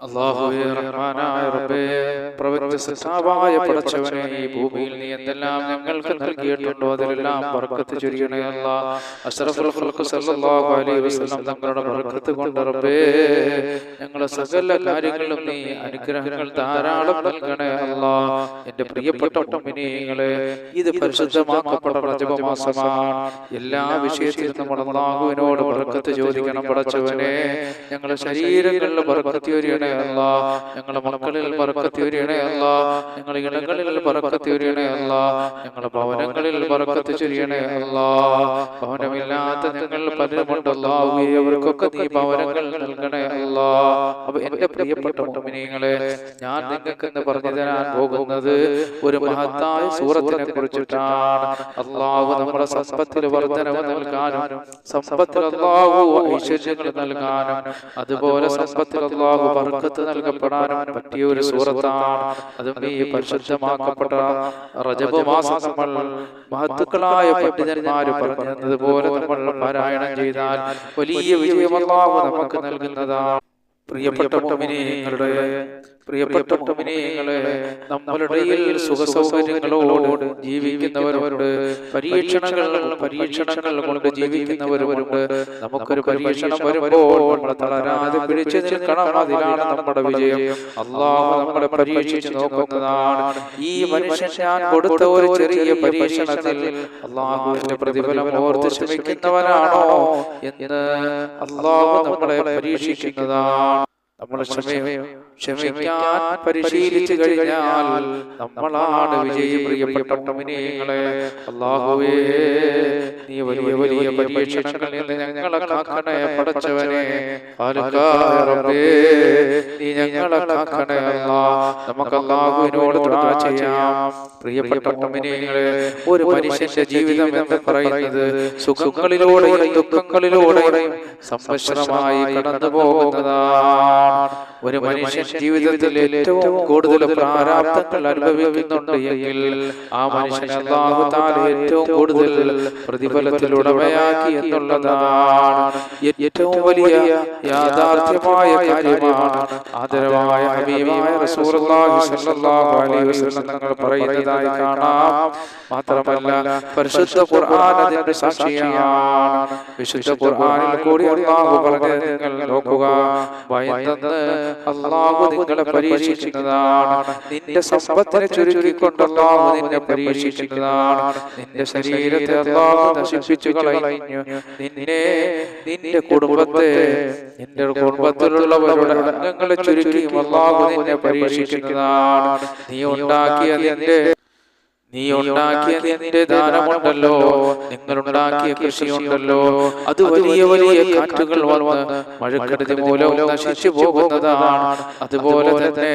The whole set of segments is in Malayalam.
അള്ളാഹുവേ റഹ്മാനായ റബ്ബേ പടച്ചവനെ ഈ ഭൂമിയിൽ നീ എന്തെല്ലാം ഞങ്ങൾക്ക് നൽകിയിട്ടുണ്ടോ ബർക്കത്ത് അല്ലാ. അഷ്റഫുൽ ഖൽഖ് സല്ലല്ലാഹു അലൈഹി വസല്ലം തങ്ങളുടെ ബർക്കത്ത് കൊണ്ട് റബ്ബേ ഞങ്ങളെ സകല കാര്യങ്ങളിലും നീ അനുഗ്രഹങ്ങൾ ധാരാളം നൽകണേ അല്ല. എന്റെ പ്രിയപ്പെട്ട മുഅ്മിനീങ്ങളെ ഇത് പരിശുദ്ധമാക്കപ്പെട്ട റജബ മാസമാണ്. എല്ലാ വിഷയത്തിലും നമ്മൾ അള്ളാഹുവിനോട് ബർക്കത്ത് ചോദിക്കണം പടച്ചവനെ. ഞങ്ങളുടെ ശരീരങ്ങളിൽ ബർക്കത്ത് ചൊരിയണേ ഞങ്ങളുടെ മക്കളിൽ ബർക്കത്ത് ചൊരിയണേ അല്ല ഞങ്ങളുടെ ഇടങ്ങളിൽ ബർക്കത്ത് ചൊരിയണേ അല്ല ഞങ്ങളുടെ ഭവനങ്ങളിൽ പറക്കത്തി ചുരിയണയല്ല ഭവനമില്ലാത്ത ഞങ്ങൾ പലരുമുണ്ടല്ലോ അവർക്കൊക്കെ നീ ഭവനങ്ങൾ നൽകണേ അല്ല അപ്പൊ എന്റെ പ്രിയപ്പെട്ട മുഅ്മിനീങ്ങളെ ഞാൻ നിങ്ങൾക്ക് എന്ന് പറഞ്ഞു തരാൻ പോകുന്നത് ഒരു മഹത്തായ സൂറത്തിനെ കുറിച്ചിട്ടാണ്. അള്ളാഹു നമ്മുടെ സമ്പത്തിൽ വർധനവ് നൽകാനും സമ്പത്തിൽ അള്ളാഹു ഐശ്വര്യങ്ങൾ നൽകാനും അതുപോലെ സമ്പത്തിൽ അള്ളാഹു ബർക്കത്ത് നൽകപ്പെടാനും പറ്റിയ ഒരു സൂറത്താണ് അതും ഈ പരിശുദ്ധമാക്കപ്പെട്ട റജബ് മാസം നമ്മൾ മഹത്തുക്കളായ പണ്ഡിതന്മാര് പറഞ്ഞതുപോലെ നമ്മൾ പാരായണം ചെയ്താൽ വലിയ വിജയം അള്ളാഹു നമുക്ക് നൽകുന്നതാണ്. പ്രിയപ്പെട്ട മുഅ്മിനീങ്ങളുടെ പ്രിയപ്പെട്ട മുഅ്മിനീങ്ങളെ നമ്മളുടെ സുഖ സൗകര്യങ്ങളോട് ജീവിക്കുന്നവരുണ്ട് പരീക്ഷണങ്ങൾ പരീക്ഷണങ്ങൾ കൊണ്ട് ജീവിക്കുന്നവരോട് നമുക്കൊരു പരീക്ഷണം വരുമ്പോൾ നമ്മൾ തളരാതെ പിടിച്ചു നിൽക്കണം അതിലാണ് നമ്മുടെ വിജയം. അള്ളാഹു നമ്മളെ പരീക്ഷിച്ച് നോക്കുന്നതാണ്. ഈ മനുഷ്യൻ ഞാൻ കൊടുത്ത ഒരു ചെറിയ പരീക്ഷണത്തിൽ അള്ളാഹുവിന്റെ പ്രതിഫലം ഓർത്ത് ശ്രമിക്കുന്നവനാണോ എന്ന് അള്ളാഹു നമ്മളെ പരീക്ഷിക്കുന്നതാണ്. നമ്മൾ ക്ഷമിക്കാൻ പരിശീലിച്ചു കഴിഞ്ഞാൽ നമ്മളാണ് വിജയി പ്രിയപ്പെട്ട അള്ളാഹുവേ നീ വലിയ വലിയ പരീക്ഷണങ്ങളിൽ നിന്ന് ഞങ്ങളെ കാക്കണേ പടച്ചവനെ പാലുകായ റബ്ബേ, നീ ഞങ്ങളെ കാക്കണേ അല്ലാ. നമുക്ക് അള്ളാഹുവിനോട് ദുആ ചെയ്യാം. പ്രിയപ്പെട്ട ഒരു മനുഷ്യന്റെ ജീവിതം എന്ന് പറയുന്നത് സുഖങ്ങളിലൂടെയും ദുഃഖങ്ങളിലൂടെയും സമ്മിശ്രമായി കടന്നു പോകുന്നതാണ് ഒരു മനുഷ്യൻ ജീവിതത്തിൽ ഏറ്റവും കൂടുതൽ പ്രാരാബ്ദങ്ങൾ അനുഭവിക്കുന്നുണ്ട് എങ്കിൽ ആ മനുഷ്യൻ തആല ഏറ്റവും കൂടുതൽ പ്രതിഫലത്തിൽ ഉടമയാക്കി എന്നുള്ളതാണ് ഏറ്റവും വലിയ യാഥാർത്ഥ്യമായ കാര്യമാണ് ആദരവായ ഹബീബായ റസൂലുള്ളാഹി സ്വല്ലല്ലാഹു അലൈഹി വസല്ലം തങ്ങൾ പറയുന്നതായി കാണാം. മാത്രമല്ല പരിശുദ്ധ ഖുർആൻ അതിന്റെ സാക്ഷിയാണ്. വിശുദ്ധ ഖുർആനിൽ കൂടി പറഞ്ഞത് നിങ്ങൾ നോക്കുക. ഭയന്ന് അള്ളാഹു നിങ്ങളെ പരീക്ഷിക്കുന്നതാണ്. നിന്റെ സമ്പത്തിനെ ചുരുക്കിക്കൊണ്ട് അള്ളാഹു നിന്നെ പരീക്ഷിക്കുന്നതാണ്. നിന്റെ ശരീരത്തെ അള്ളാഹു നശിപ്പിച്ചു കളഞ്ഞു. നിന്നെ നിന്റെ കുടുംബത്തെ നിന്റെ കുടുംബത്തിലുള്ളവരുടെ അംഗങ്ങളെ ചുരുക്കിയും അള്ളാഹു നിന്നെ പരീക്ഷിക്കുന്നതാണ്. നീ ഉണ്ടാക്കിയ നിന്റെ നീ ഉണ്ടാക്കിയ നിന്റെ ദാനമുണ്ടല്ലോ നിങ്ങൾ ഉണ്ടാക്കിയ കൃഷിയുണ്ടല്ലോ. അത് വലിയ വലിയ കാറ്റുകൾ വന്ന് മഴക്കെടുതി മൂലം നശിച്ചു പോകുന്നതാണ്. അതുപോലെ തന്നെ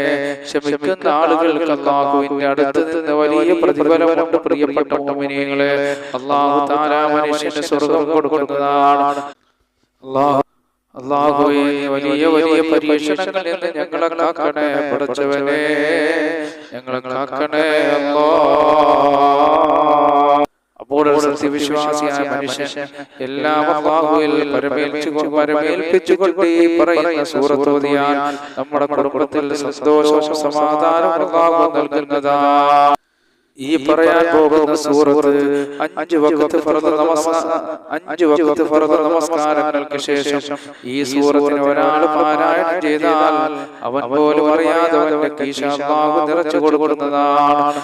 ശമിക്കുന്ന ആളുകൾക്ക് അള്ളാഹുവിന്റെ അടുത്ത് നിന്ന് വലിയ പ്രതിഫലമുണ്ട് പ്രിയപ്പെട്ട മോമിനിയങ്ങളെ അള്ളാഹു താരാ മനുഷ്യന് സ്വർഗം കൊടുക്കുന്നതാണ്. അള്ളാഹു അള്ളാഹുവേ വലിയ വലിയ പരീക്ഷണങ്ങളിൽ നിന്ന് ഞങ്ങളെ കാക്കണേ പഠിച്ചവനെ. ഞങ്ങളെ കാക്കണേ അല്ലാ. അപ്പോൾ സത്യവിശ്വാസിയായ മനുഷ്യൻ എല്ലാം അള്ളാഹുവിൽ പരമേൽപ്പിച്ചുകൊണ്ട് ഈ പറയുന്ന സൂറത്ത് ഓതിയാൽ നമ്മുടെ കുടുംബത്തിൽ സന്തോഷവും സമാധാനവും അള്ളാഹു നൽകുന്നതാണ് ഈ പറയാൻ പോകുന്ന സൂറത്ത് അഞ്ച് വക്കത്ത് ഫർദ് അഞ്ച് വക്കത്ത് ഫർദ് നമസ്കാരങ്ങൾക്ക് ശേഷം ഈ സൂറത്തിന് ഒരാൾ പാരായണം ചെയ്താൽ അവൻ പോലും അറിയാതെ അവന്റെ കീശ നിറച്ചു കൊടുക്കുന്നതാണ്.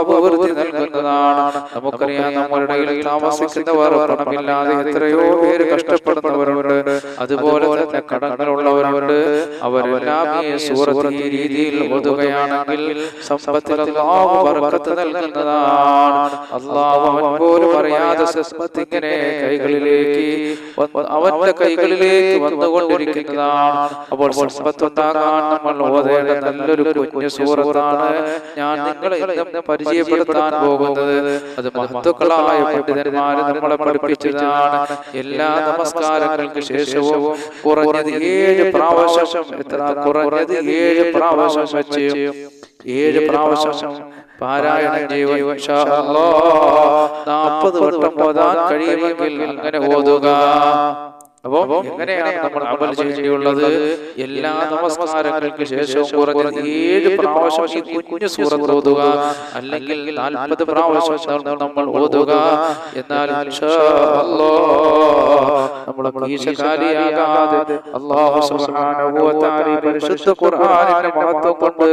അഭിവൃദ്ധി നൽകുന്നതാണ് നമുക്കറിയാം നമ്മളുടെ ഇടയിൽ താമസിക്കുന്നവർ പണമില്ലാതെ എത്രയോ പേര് കഷ്ടപ്പെടുന്നവരുണ്ട്. അതുപോലെ തന്നെ കടങ്ങളുള്ളവരുണ്ട്. അവരെല്ലാം ഈ സൂറത്ത് ഈ രീതിയിൽ ഒതുകയാണെങ്കിൽ സമ്പത്തിൽ അല്ലാഹു ബർക്കത്ത് നൽകുന്നതാണ്. അള്ളാഹു അവൻ പോലും അറിയാതെ സസ്മത്ത് ഇങ്ങനെ കൈകളിലേക്ക് അവന്റെ കൈകളിലേക്ക് വന്നുകൊണ്ടിരിക്കുന്നതാണ്. അപ്പോൾ സസ്മത്ത് ഉണ്ടാകാൻ നമ്മൾ ഓതേണ്ട നല്ലൊരു കുഞ്ഞു സൂറത്താണ് ഞാൻ നിങ്ങളെ ഇന്ന് പരിചയപ്പെടുത്താൻ പോകുന്നത്. അത് മഹത്വക്കളായ പണ്ഡിതന്മാര് നമ്മളെ പഠിപ്പിച്ചതാണ്. എല്ലാ നമസ്കാരങ്ങൾക്ക് ശേഷവും കുറഞ്ഞത് ഏഴ് പ്രാവശ്യം എത്ര കുറഞ്ഞത് ഏഴ് പ്രാവശ്യം വെച്ച് ഏഴ് പ്രാവശ്യം പാരായണം ചെയ്യുക നാൽപ്പത് വട്ടം ഓതാൻ കഴിയുമെങ്കിൽ അങ്ങനെ ഓതുക. അപ്പോ എങ്ങനെയാണ് നമ്മൾ അമൽ ചെയ്യേണ്ടിയുള്ളത് എല്ലാ നമസ്കാരങ്ങൾക്ക് ശേഷവും ഏഴ് പ്രാവശ്യം ഈ കുഞ്ഞു സൂറത്ത് ഓതുക അല്ലെങ്കിൽ നാൽപ്പത് പ്രാവശ്യം നമ്മൾ ഓതുക. എന്നാൽ കീശകാരിയാകാതെ അല്ലാഹു സുബ്ഹാനഹു വ തആല പരിശുദ്ധ ഖുർആനിന്റെ മഹത്വം കൊണ്ട്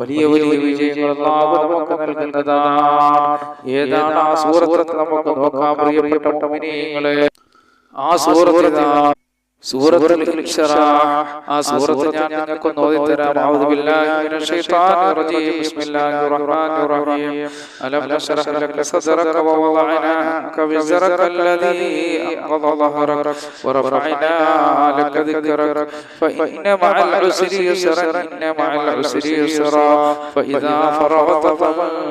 വലിയ വലിയ വിജയങ്ങൾ അള്ളാഹു നമുക്ക് നൽകുന്നതാണ്. ഏതാണ് ആ സൂറത്ത് നമുക്ക് നോക്കാം പ്രിയപ്പെട്ട മുഅ്മിനീങ്ങളെ ആ സൂറത്ത് സൂറത്തുൽ ഇൻശറാഹ് ആ സൂറത്ത് ഞാൻ നിങ്ങൾക്ക് ഓതി തരാം അഊദു ബില്ലാഹി മിനശ് ശൈത്വാനിർ റജീം ബിസ്മില്ലാഹിർ റഹ്മാനിർ റഹീം അലം നശ്റഹ് ലക സദ്റക വവളഅനാ അൻക വിസ്റക الذي أنقض ظهرك ورفعنا لك ذكرك فإن مع العسر يسرا إن مع العسر يسرا فإذا فرغت فانصب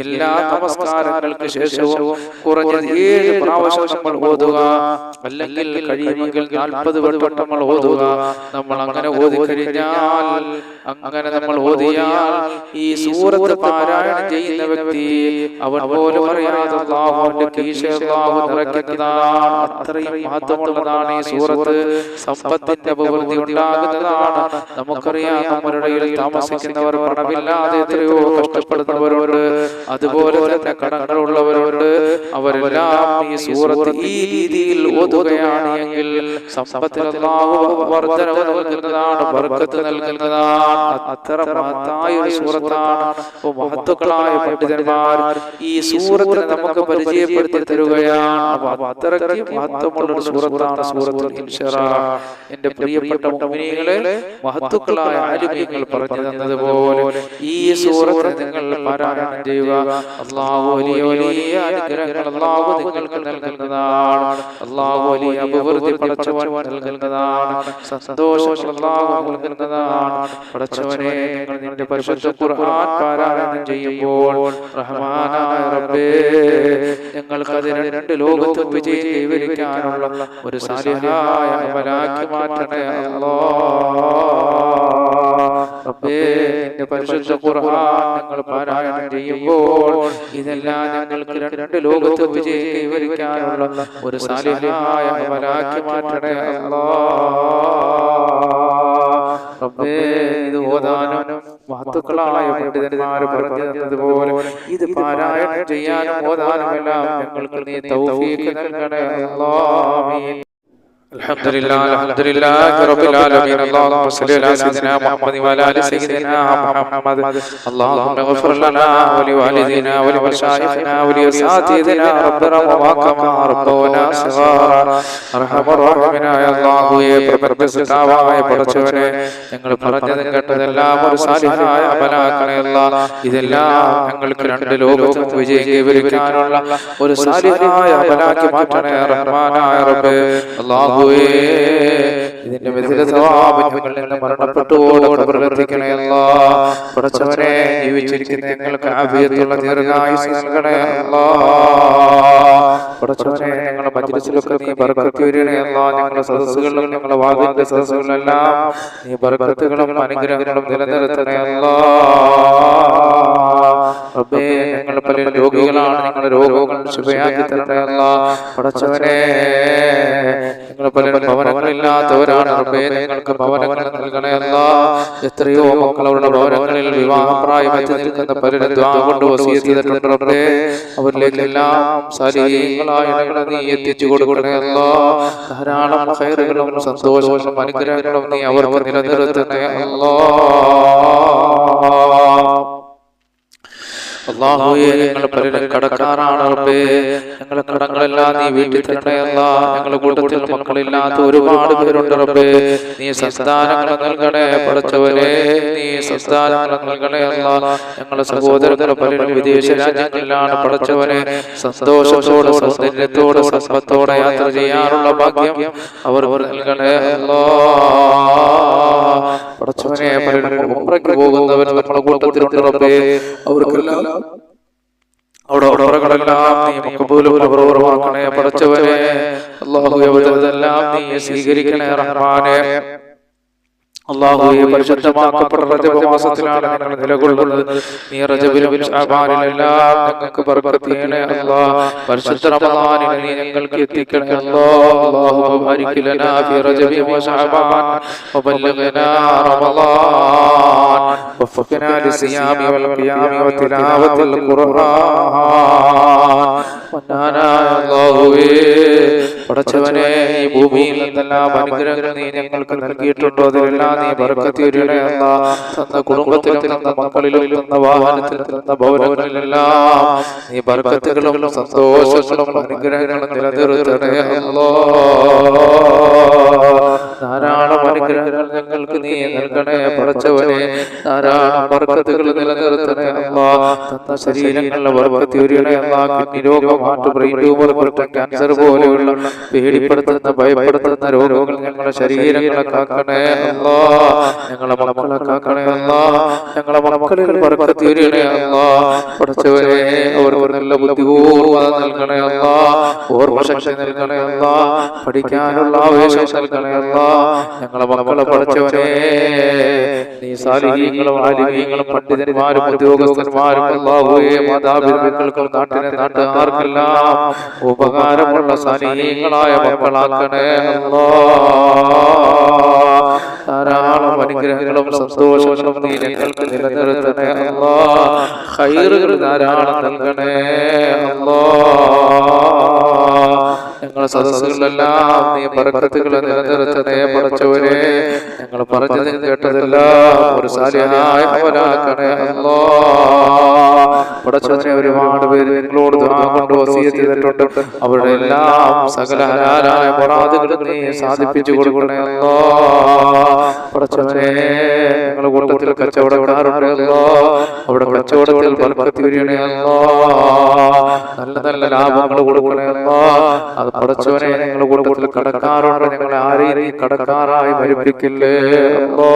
എല്ലാ നമസ്കാരങ്ങൾക്ക് ശേഷവും കുറഞ്ഞത് ഏഴ് പ്രാവശ്യം നമ്മൾ ഓതുക. അല്ലെങ്കിൽ കഴിയുമെങ്കിൽ നാൽപ്പത് വട്ടം നമ്മൾ ഓതുക. നമ്മൾ അങ്ങനെ ഓതി കഴിഞ്ഞാൽ അങ്ങനെ നമ്മൾ ഓതിയാൽ ഈ സൂറത്ത് പാരായണം ചെയ്യുന്ന വ്യക്തി അവൻ പോലും അറിയാതെ അള്ളാഹുവിന്റെ കീശ അള്ളാഹു നിറയ്ക്കുന്നതാണ് അത്രയും മഹത്വമുള്ളതാണ് ഈ സൂറത്ത് സമ്പത്തിന്റെ അഭിവൃദ്ധി ഉണ്ടാകുന്നതാണ്. നമുക്കറിയാം നമ്മുടെ ഇടയിൽ താമസിക്കുന്നവർ പണമില്ലാതെ എത്രയോ കഷ്ടപ്പെടുന്നവരുണ്ട്. അതുപോലെ തന്നെ കടങ്ങളുള്ളവരോട് അവരെല്ലാം ഈ സൂറത്ത് ഈ രീതിയിൽ ഓതുകയാണ് എങ്കിൽ സമ്പത്തിൽ വർധനവ് നൽകുന്നതാണ് ബർക്കത്ത് നൽകുന്നതാണ്. അത്ര മഹത്തായ ഒരു സൂറത്താണ്. പണ്ഡിതന്മാർ ഈ സൂറത്തിനെ നമുക്ക് പരിചയപ്പെടുത്തി തരുകയാണ് അപ്പൊ അത്രയ്ക്ക് മഹത്വമുള്ള ഒരു സൂറത്താണ് സൂറത്ത് എന്റെ പ്രിയപ്പെട്ട മുഅ്മിനീങ്ങളെ മഹത്തുക്കളായ ആലിമീങ്ങൾ പറഞ്ഞു തന്നതുപോലെ ഈ സൂറത്ത് നിങ്ങൾ പാരായണം ചെയ്യുക. അള്ളാഹു വലിയ നിങ്ങൾക്ക് നൽകുന്നതാണ്. വലിയ പടച്ചവൻ നൽകുന്നതാണ്. സന്തോഷം നൽകുന്നതാണ്. നിങ്ങൾ നിന്റെ പരിശുദ്ധ ഖുർആൻ പാരായണം ചെയ്യുമ്പോൾ റഹ്മാനായ റബ്ബേ ഞങ്ങൾക്ക് അതിന് രണ്ട് ലോകത്തും വിജയം ഒരു സാലിഹായ മാറ്റണേ അല്ലാ. റബ്ബേ നിന്റെ പരിശുദ്ധ ഖുർആൻ ഞങ്ങൾ പാരായണം ചെയ്യുമ്പോൾ ഇതെല്ലാം ഞങ്ങൾക്ക് രണ്ട് ലോകത്ത് വിജയം കൈവരിക്കാനുള്ള ഒരു സാലിഹായ അമലാക്കി മാറ്റണേ റബ്ബേ ഇത് ഓതാനും മഹത്തുക്കളായ പണ്ഡിതന്മാർ പറഞ്ഞു തന്നതുപോലെ ഇത് പാരായണം ചെയ്യാനും ഓതാനും എല്ലാം ഞങ്ങൾക്ക് നീ തൗഫീഖ് നൽകണേ അല്ലാ. ആമീൻ. الحمد لله الحمد لله رب العالمين اللهم صل على سيدنا محمد وعلى ال سيدنا محمد اللهم اغفر لنا ولوالدينا ولمشايخنا ولاساتذتنا ربنا وما ربنا صغارا ارحم الراحمين يا الله പ്രപഞ്ചസിതാവായ പടച്ചവനെ ഞങ്ങൾ പറഞ്ഞതും കേട്ടതെല്ലാം ഒരു സാലിഹായ അമലാക്കണേ അല്ല ഇതെല്ലാം ഞങ്ങൾക്ക് രണ്ട് ലോകത്തും വിജയം കൈവരിക്കാനുള്ള ഒരു സാലിഹായ അമലാക്കി മാറ്റണേ റഹ്മാനായ റബ്ബേ അല്ലാഹുവേ ഇതിന്റെ വിധ സ്വഭാവങ്ങളിൽ നിന്ന് മരണപ്പെട്ടുകൊണ്ടിരിക്കണേ അല്ല. കുറച്ചവരെ ജീവിച്ചിരിക്കുന്ന ഞങ്ങൾക്ക് ആഭ്യത്തുള്ള ദീർഘായുസ് നൽകണേ അല്ല. പടച്ചവനെ ഞങ്ങളുടെ മജ്ലിസിലൊക്കെ നീ ബർക്കത്ത് വരണേ അല്ല ഞങ്ങളുടെ സദസ്സുകളിലും ഞങ്ങളുടെ വാദിന്റെ സദസ്സുകളിലെല്ലാം നീ ബർക്കത്തുകളും അനുഗ്രഹങ്ങളും നിലനിർത്തണേ. അല്ല. റബ്ബേ ഞങ്ങൾ പല രോഗികളാണ്. ഞങ്ങളുടെ രോഗങ്ങൾ ശുഭയാക്കി തരണേ. അല്ല പടച്ചവനെ ഞങ്ങൾ പലരും ഭവനങ്ങളില്ലാത്തവരാണ്. റബ്ബേ നിങ്ങൾക്ക് ഭവനങ്ങൾ നൽകണേ. അല്ല എത്രയോ മക്കൾ അവരുടെ ഭവനങ്ങളിൽ വിവാഹപ്രായം എത്തി നിൽക്കുന്ന പലരും കൊണ്ട് വസീയത്ത് ചെയ്തിട്ടുണ്ട് റബ്ബേ അവരിലേക്കെല്ലാം ഇണകളെ നീ എത്തിച്ചു കൊടുക്കണേ അല്ല. ധാരാളം ഹൈറുകളും സന്തോഷങ്ങളും അനുഗ്രഹങ്ങളും നീ അവർക്ക് നിലനിർത്തണേ അല്ലാ. അള്ളാഹുയെ ഞങ്ങൾ പലരും കടക്കാരാണ് റബ്ബേ. ഞങ്ങളെ കടങ്ങളെല്ലാം നീ വീട്ടിൽ തരണയല്ല ഞങ്ങളുടെ കൂട്ടത്തിൽ മക്കളില്ലാത്ത ഒരുപാട് പേരുണ്ട് റബ്ബേ. നീ സംസ്ഥാനങ്ങൾ നൽകണേ പഠിച്ചവരെ നീ സംസ്ഥാനങ്ങൾ നൽകണേ അല്ല ഞങ്ങളുടെ സഹോദരങ്ങൾ പലരും വിദേശ രാജ്യങ്ങളിലാണ് പഠിച്ചവരെ സന്തോഷത്തോടെ സൗന്ദര്യത്തോടെ സമ്പത്തോടെ യാത്ര ചെയ്യാനുള്ള ഭാഗ്യം അവർ നൽകണേ അല്ലാ പടച്ചവനെ പലരും പോകുന്നവർ നമ്മുടെ കൂട്ടത്തിലുണ്ട് റബ്ബേ. അവർക്കെല്ലാം അവിടെ ഉറകളെല്ലാം നീ മക്കബൂലും അപൂർവമാക്കണേ പടച്ചവനെ അള്ളാഹു എവിടെല്ലാം നീ സ്വീകരിക്കണേ റഹ്മാനെ അള്ളാഹുയെ പരിശുദ്ധമാക്കപ്പെട്ട റജബ് മാസത്തിലാണ് ഞങ്ങൾ നിലകൊള്ളുന്നത്. നീ റജബിലും ശഅബാനിലെല്ലാം ഞങ്ങൾക്ക് ബർക്കത്ത് ചെയ്യണേ അല്ലാഹ് പരിശുദ്ധ നീ ഞങ്ങൾക്ക് എത്തിക്കണേ അല്ലാഹു ഫി റജബി വബല്ലിഗ്നാ വഫഖനാ ലിസിയാമി വൽ ഖിയാമി വതിലാവത്തിൽ ഖുർആൻ. അല്ലാഹുവേ പടച്ചവനെ ഈ ഭൂമിയിൽ എന്തെല്ലാം അനുഗ്രഹങ്ങൾ നീ ഞങ്ങൾക്ക് നൽകിയിട്ടുണ്ടോ? അതിലെല്ലാം നീ ബർക്കത്ത് ചൊരിയണേ തന്ന കുടുംബത്തിലും തന്ന മക്കളിലും തന്ന വാഹനത്തിലും തന്ന ഭവനങ്ങളിലെല്ലാം നീ ബർക്കത്തുകളും സന്തോഷങ്ങളും അനുഗ്രഹങ്ങളും നിലനിർത്തണേ അല്ലോ. ധാരാളം അനുഗ്രഹങ്ങൾ ഞങ്ങൾക്ക് നീ നൽകണേ പറച്ചവനെ ധാരാളം ബർക്കത്തുകൾ നിലനിർത്തണേ അമ്മാ തന്ന ശരീരങ്ങളിലെ ബർക്കത്ത് ചൊരിയണേ അല്ലാ കിഡ്നി രോഗം ഹാർട്ട് ബ്രെയിൻ ട്യൂമർ പോലത്തെ ക്യാൻസർ പോലെയുള്ള പേടിപ്പെടുത്തുന്ന ഭയപ്പെടുത്തുന്ന രോഗങ്ങൾ ഞങ്ങളുടെ ശരീരങ്ങളെ കാക്കണേ അമ്മാ ഞങ്ങളെ മക്കളെ കാക്കണേ അമ്മാ ഞങ്ങളെ മക്കളിൽ ബർക്കത്ത് അമ്മാ അല്ലാ അവർ നല്ല ബുദ്ധിപൂർവം നൽകണേ അല്ലാ ഓർമ്മശക്തി നൽകണേ അമ്മാ പഠിക്കാനുള്ള ആവേശം നൽകണേ അല്ലാ ഞങ്ങളെ മക്കളെ പഠിച്ചവനെ നീ സാലിഹീങ്ങളും ആലിഹീങ്ങളും പണ്ഡിതന്മാരും ഉദ്യോഗസ്ഥന്മാരും അല്ലാഹുവേ മാതാപിതാക്കൾക്കും നാട്ടിനെ നാട്ടുകാർക്കെല്ലാം ഉപകാരമുള്ള സാലിഹീങ്ങളായ മക്കളാക്കണേ അല്ലാ ധാരാളം അനുഗ്രഹങ്ങളും സന്തോഷങ്ങളും നീ ഞങ്ങൾക്ക് നിലനിർത്തണേ ധാരാളം നൽകണേ അല്ലാ ഞങ്ങളുടെ സദസ്സുകളിലെല്ലാം നീ ബർക്കത്തുകളെ നിലനിർത്തണേ പഠിച്ചവരെ ഞങ്ങൾ പറഞ്ഞതും കേട്ടതെല്ലാം ഒരു സാലിഹായ അല്ലോ പടച്ചവനെ ഒരുപാട് പേര് നിങ്ങളോട് കൊണ്ട് ചെയ്തിട്ടുണ്ട്. അവരുടെ എല്ലാം സകല ഹലാലായ നീ സാധിപ്പിച്ചു കൊടുക്കണേ അല്ലോ. പടച്ചവനെ നിങ്ങളുടെ കൂട്ടത്തിൽ അവിടെ കച്ചവടത്തിൽ വരികണേ നല്ല നല്ല ലാഭങ്ങൾ കൊടുക്കണേ അല്ലോ. അത് പടച്ചവനെ ഞങ്ങളുടെ കൂട്ടത്തിൽ കടക്കാറുണ്ട് നിങ്ങളെ ആരെയും കടക്കാറായി മരിപ്പിക്കില്ലേ അല്ലോ.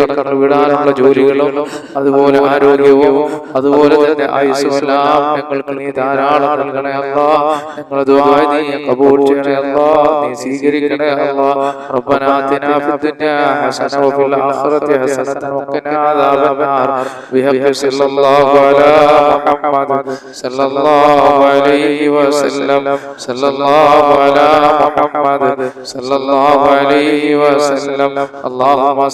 കടന്നു വിടാനുള്ള ജോലികളും അതുപോലെ ആരോഗ്യവും അതുപോലെ തന്നെ ആയുസ്സുമെല്ലാം ധാരാളം നീ സ്വീകരിക്കണേ ഹസന മുഹമ്മദ് സല്ലല്ലാഹു അലൈഹി വസല്ലം. സല്ലല്ലാഹു അലൈഹി വസല്ലം. അല്ലാഹുമ്മ